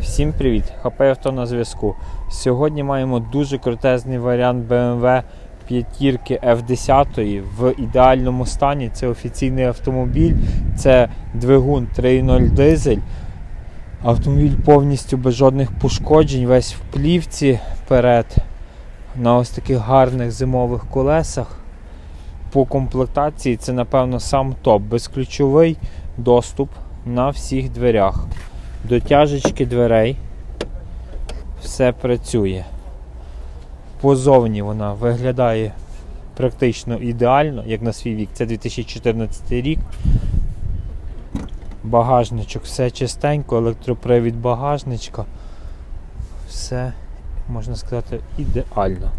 Всім привіт! ХП авто на зв'язку. Сьогодні маємо дуже крутезний варіант BMW п'ятірки F10 в ідеальному стані. Це офіційний автомобіль, це двигун 3.0 дизель. Автомобіль повністю без жодних пошкоджень, весь в плівці перед на ось таких гарних зимових колесах. По комплектації це, напевно, сам топ. Безключовий доступ на всіх дверях. Дотяжечки дверей. Все працює. Позовні вона виглядає практично ідеально, як на свій вік. Це 2014 рік. Багажничок, все чистенько, електропривід багажничка. Все, можна сказати, ідеально.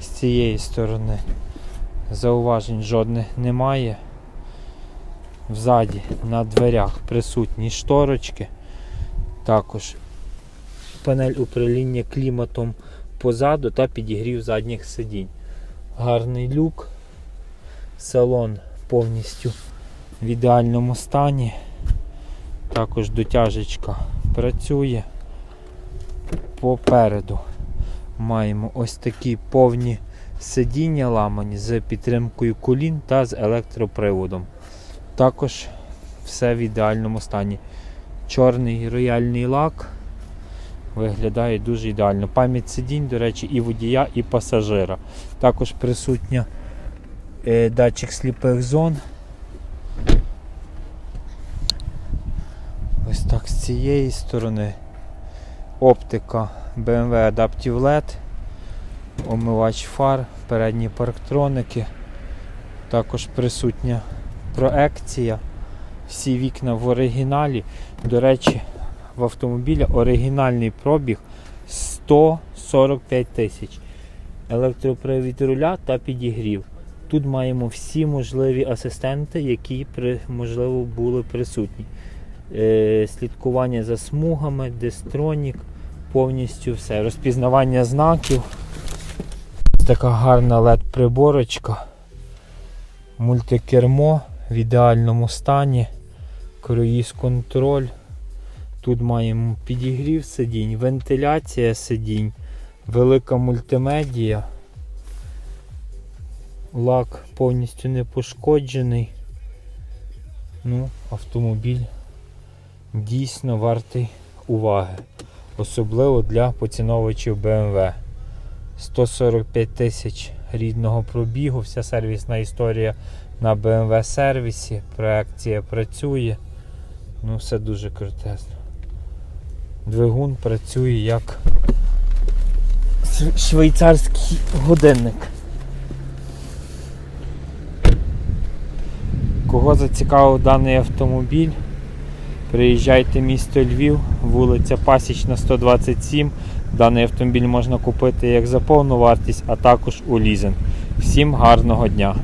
З цієї сторони зауважень жодних немає. Взаді на дверях присутні шторочки. Також панель управління кліматом позаду та підігрів задніх сидінь. Гарний люк. Салон повністю в ідеальному стані. Також дотяжечка працює. Попереду маємо ось такі повні сидіння ламані з підтримкою колін та з електроприводом. Також все в ідеальному стані. Чорний рояльний лак виглядає дуже ідеально. Пам'ять сидінь, до речі, і водія, і пасажира. Також присутня е, датчик сліпих зон. Ось так з цієї сторони. Оптика BMW Adaptive LED, омивач фар, передні парктроники. Також присутня проекція. Всі вікна в оригіналі. До речі, в автомобіля оригінальний пробіг 145 тисяч. Електропривід руля та підігрів. Тут маємо всі можливі асистенти, які можливо були присутні. Е, слідкування за смугами, дистронік, повністю все. Розпізнавання знаків. Така гарна LED-приборочка. Мультикермо в ідеальному стані. Круїз контроль. Тут маємо підігрів сидінь, вентиляція сидінь, велика мультимедія. Лак повністю не пошкоджений. Ну, автомобіль дійсно вартий уваги. Особливо для поціновувачів BMW. 145 тисяч рідного пробігу, вся сервісна історія на BMW сервісі, проекція працює. Ну, все дуже крутезно. Двигун працює як швейцарський годинник. Кого зацікавив даний автомобіль? Приїжджайте в місто Львів, вулиця Пасічна 127. Даний автомобіль можна купити як за повну вартість, а також у лізинг. Всім гарного дня!